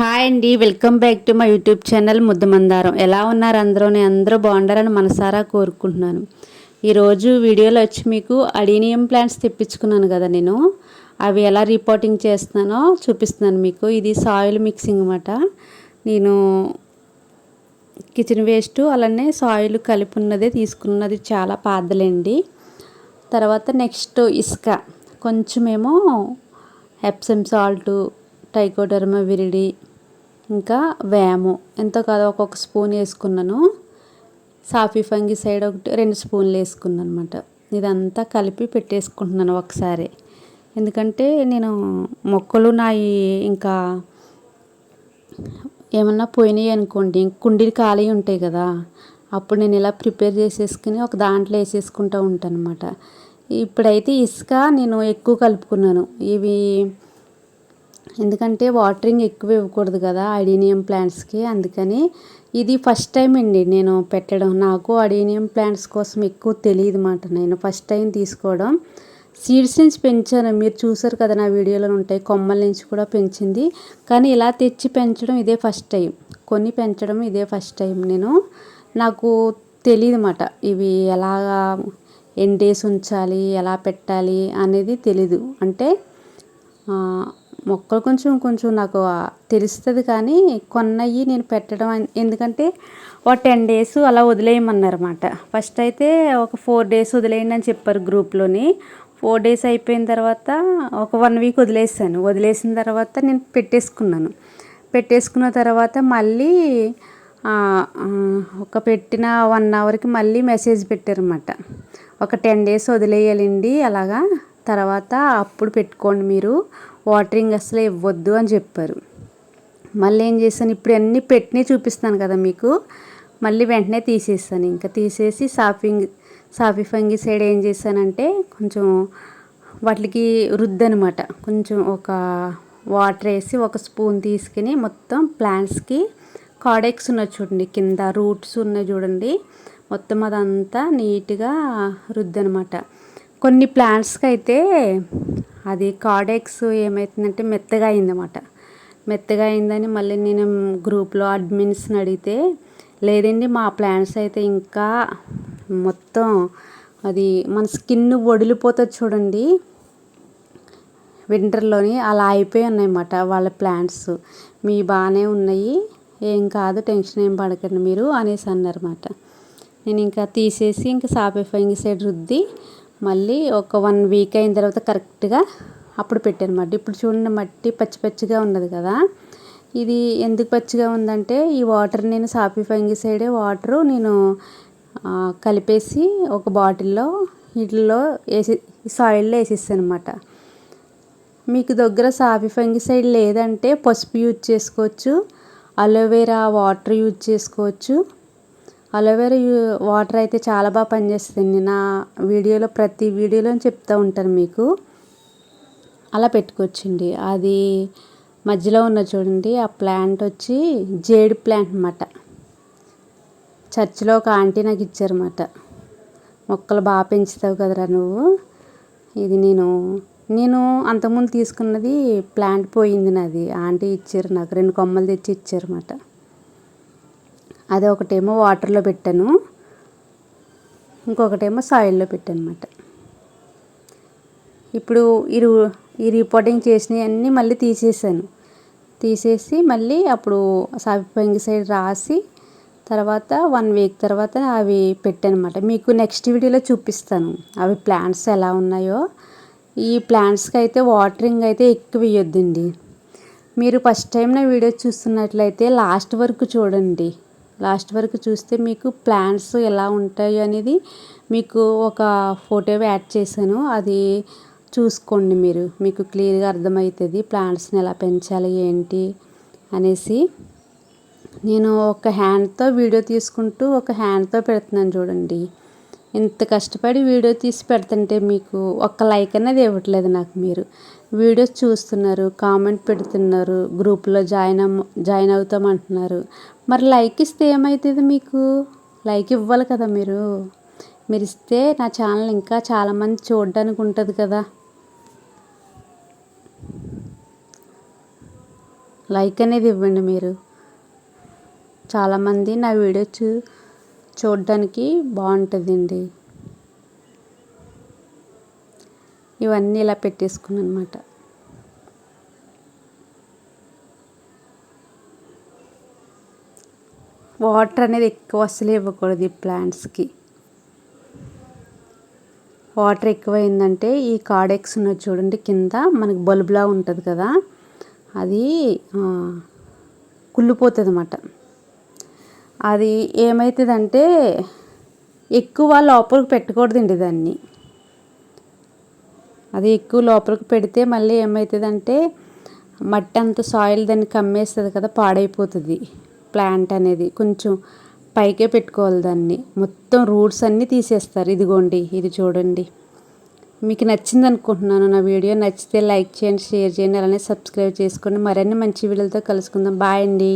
Hi అండి. Welcome back to my YouTube channel Muddamandaram ఎలా ఉన్నారు అందరూ నేను అందరూ బాగుండాలని మనసారా కోరుకుంటున్నాను. ఈరోజు వీడియోలో వచ్చి మీకు అడీనియం ప్లాంట్స్ తెప్పించుకున్నాను కదా నేను. అవి ఎలా రిపోర్టింగ్ చేస్తున్నానో చూపిస్తున్నాను మీకు. ఇది సాయిల్ మిక్సింగ్ అన్నమాట. నేను కిచెన్ వేస్ట్ అలానే సాయిల్ కలిపి ఉన్నదే తీసుకున్నది చాలా పాతలేండి తర్వాత నెక్స్ట్ ఇసుక. కొంచెమేమో ఎప్సమ్ సాల్ట్ టైకోడర్మ విరిడి ఇంకా వేము. ఎంతో కాదు ఒక్కొక్క స్పూన్ వేసుకున్నాను. సాఫీ ఫంగి సైడ్ ఒకటి రెండు స్పూన్లు వేసుకున్నాను అనమాట ఇదంతా కలిపి పెట్టేసుకుంటున్నాను ఒకసారి. ఎందుకంటే నేను మొక్కలు నాయి ఇంకా ఏమన్నా పోయినాయి అనుకోండి కుండీలు ఖాళీ ఉంటాయి కదా అప్పుడు నేను ఇలా ప్రిపేర్ చేసేసుకుని ఒక దాంట్లో వేసేసుకుంటూ ఉంటాను అనమాట ఇప్పుడైతే ఇసుక నేను ఎక్కువ కలుపుకున్నాను. ఇవి ఎందుకంటే వాటరింగ్ ఎక్కువ ఇవ్వకూడదు కదా అడీనియం ప్లాంట్స్కి. అందుకని ఇది ఫస్ట్ టైం అండి నేను పెట్టడం. నాకు అడీనియం ప్లాంట్స్ కోసం ఎక్కువ తెలియదు అన్నమాట నేను ఫస్ట్ టైం తీసుకోవడం. సీడ్స్ నుంచి పెంచాను. మీరు చూసారు కదా నా వీడియోలో ఉంటాయి కొమ్మల నుంచి కూడా పెంచింది. కానీ ఇలా తెచ్చి పెంచడం ఇదే ఫస్ట్ టైం. కొన్ని పెంచడం ఇదే ఫస్ట్ టైం నేను. నాకు తెలియదు అన్నమాట ఇవి ఎలాగా ఎన్ని డేస్ ఉంచాలి ఎలా పెట్టాలి అనేది తెలీదు. అంటే మొక్కలు కొంచెం కొంచెం నాకు తెలుస్తుంది కానీ కొన్నవి నేను పెట్టడం ఎందుకంటే ఒక టెన్ డేస్ అలా వదిలేయమన్నారన్నమాట ఫస్ట్ అయితే ఒక ఫోర్ డేస్ వదిలేయండి అని చెప్పారు గ్రూప్లోని. ఫోర్ డేస్ అయిపోయిన తర్వాత ఒక వన్ వీక్ వదిలేసాను. వదిలేసిన తర్వాత నేను పెట్టేసుకున్నాను. పెట్టేసుకున్న తర్వాత మళ్ళీ ఒక పెట్టిన వన్ అవర్కి మళ్ళీ మెసేజ్ పెట్టారన్నమాట. ఒక టెన్ డేస్ వదిలేయాలండి అలాగా? తర్వాత అప్పుడు పెట్టుకోండి మీరు. వాటరింగ్ అసలు ఇవ్వద్దు అని చెప్పారు. మళ్ళీ ఏం చేశాను? ఇప్పుడు అన్నీ పెట్టినవి చూపిస్తాను కదా మీకు. మళ్ళీ వెంటనే తీసేస్తాను. ఇంకా తీసేసి సాఫింగ్ సాఫీ ఫంగి సైడ్ ఏం చేశానంటే కొంచెం వాటికి రుద్దనమాట. కొంచెం ఒక వాటర్ వేసి ఒక స్పూన్ తీసుకుని మొత్తం ప్లాంట్స్కి కాడెక్స్ ఉన్నాయి చూడండి. కింద రూట్స్ ఉన్నాయి చూడండి. మొత్తం అదంతా నీట్గా రుద్దనమాట. కొన్ని ప్లాంట్స్కి అయితే అది కార్డెక్స్ ఏమవుతుందంటే మెత్తగా అయిందన్నమాట. మెత్తగా అయిందని మళ్ళీ నేను గ్రూప్లో అడ్మిన్స్ని అడిగితే లేదండి మా ప్లాంట్స్ అయితే ఇంకా మొత్తం అది మన స్కిన్ వడిలిపోతుంది చూడండి. వింటర్లోని అలా అయిపోయి ఉన్నాయన్నమాట వాళ్ళ ప్లాంట్స్. మీ బాగానే ఉన్నాయి. ఏం కాదు టెన్షన్ ఏం పడకండి మీరు అనేసి అన్నారన్నమాట. నేను ఇంకా తీసేసి ఇంకా సాపేఫైంగ్ సైడ్ రుద్ది మళ్ళీ ఒక వన్ వీక్ అయిన తర్వాత కరెక్ట్గా అప్పుడు పెట్టానమాట ఇప్పుడు చూడండి మట్టి పచ్చి పచ్చిగా ఉన్నది కదా. ఇది ఎందుకు పచ్చిగా ఉందంటే ఈ వాటర్ నేను సాపి సైడే వాటరు నేను కలిపేసి ఒక బాటిల్లో వీటిలో వేసి సాయిల్లో వేసేసాను అనమాట మీకు దగ్గర సాఫీ సైడ్ లేదంటే పసుపు యూజ్ చేసుకోవచ్చు అలోవెరా వాటర్ యూజ్ చేసుకోవచ్చు. అలోవెరా వాటర్ అయితే చాలా బాగా పనిచేస్తుందండి నా వీడియోలో ప్రతి వీడియోలో చెప్తూ ఉంటాను మీకు. అలా పెట్టుకోవచ్చండి. అది మధ్యలో ఉన్న చూడండి ఆ ప్లాంట్ వచ్చి జేడు ప్లాంట్ అనమాట చర్చిలో ఒక ఆంటీ నాకు ఇచ్చారన్నమాట. మొక్కలు బాగా పెంచుతావు కదరా నువ్వు. ఇది నేను నేను అంతకుముందు తీసుకున్నది ప్లాంట్ పోయింది నాది. ఆంటీ ఇచ్చారు నాకు రెండు కొమ్మలు తెచ్చి ఇచ్చారన్నమాట. అది ఒకటేమో వాటర్లో పెట్టాను. ఇంకొకటేమో సాయిల్లో పెట్టాను అనమాట ఇప్పుడు ఈ ఈ రిపోర్టింగ్ చేసినవన్నీ మళ్ళీ తీసేసాను. తీసేసి మళ్ళీ అప్పుడు సాపిపంగి సైడ్ రాసి తర్వాత వన్ వీక్ తర్వాత అవి పెట్టానమాట. మీకు నెక్స్ట్ వీడియోలో చూపిస్తాను. అవి ప్లాంట్స్ ఎలా ఉన్నాయో. ఈ ప్లాంట్స్కి అయితే వాటరింగ్ అయితే ఎక్కువ ఇవ్వద్దండి మీరు ఫస్ట్ టైం నా వీడియో చూస్తున్నట్లయితే లాస్ట్ వరకు చూడండి. లాస్ట్ వరకు చూస్తే మీకు ప్లాంట్స్ ఎలా ఉంటాయి అనేది మీకు ఒక ఫోటో యాడ్ చేశాను. అది చూసుకోండి మీరు. మీకు క్లియర్గా అర్థమవుతుంది ప్లాంట్స్ని ఎలా పెంచాలి ఏంటి అనేసి. నేను ఒక హ్యాండ్తో వీడియో తీసుకుంటూ ఒక హ్యాండ్తో పెడుతున్నాను చూడండి. ఇంత కష్టపడి వీడియో తీసి పెడుతుంటే మీకు ఒక్క లైక్ అనేది ఇవ్వట్లేదు నాకు మీరు. వీడియోస్ చూస్తున్నారు కామెంట్ పెడుతున్నారు గ్రూప్లో జాయిన్ అమ్మ జాయిన్ అవుతామంటున్నారు. మరి లైక్ ఇస్తే ఏమవుతుంది మీకు? లైక్ ఇవ్వాలి కదా మీరు. మీరు ఇస్తే నా ఛానల్ ఇంకా చాలామంది చూడడానికి ఉంటుంది కదా. లైక్ అనేది ఇవ్వండి మీరు. చాలామంది నా వీడియో చూ చూడడానికి బాగుంటుందండి. ఇవన్నీ ఇలా పెట్టేసుకున్నాను అనమాట వాటర్ అనేది ఎక్కువ అసలు ఇవ్వకూడదు ఈ ప్లాంట్స్కి. వాటర్ ఎక్కువైందంటే ఈ కార్డెక్స్ ఉన్నది చూడండి కింద మనకి బల్బులా ఉంటుంది కదా అది కుళ్ళిపోతుంది అన్నమాట అది ఏమవుతుందంటే ఎక్కువ లోపలికి పెట్టకూడదండి దాన్ని. అది ఎక్కువ లోపలికి పెడితే మళ్ళీ ఏమవుతుందంటే మట్టి అంత సాయిల్ దాన్ని కమ్మేస్తుంది కదా పాడైపోతుంది. ప్లాంట్ అనేది కొంచెం పైకే పెట్టుకోవాలి దాన్ని. మొత్తం రూట్స్ అన్నీ తీసేస్తారు. ఇదిగోండి ఇది చూడండి. మీకు నచ్చింది అనుకుంటున్నాను నా వీడియో. నచ్చితే లైక్ చేయండి షేర్ చేయండి అలానే సబ్స్క్రైబ్ చేసుకోండి. మరిన్ని మంచి వీడియోలతో కలుసుకుందాం. బాయ్ అండి.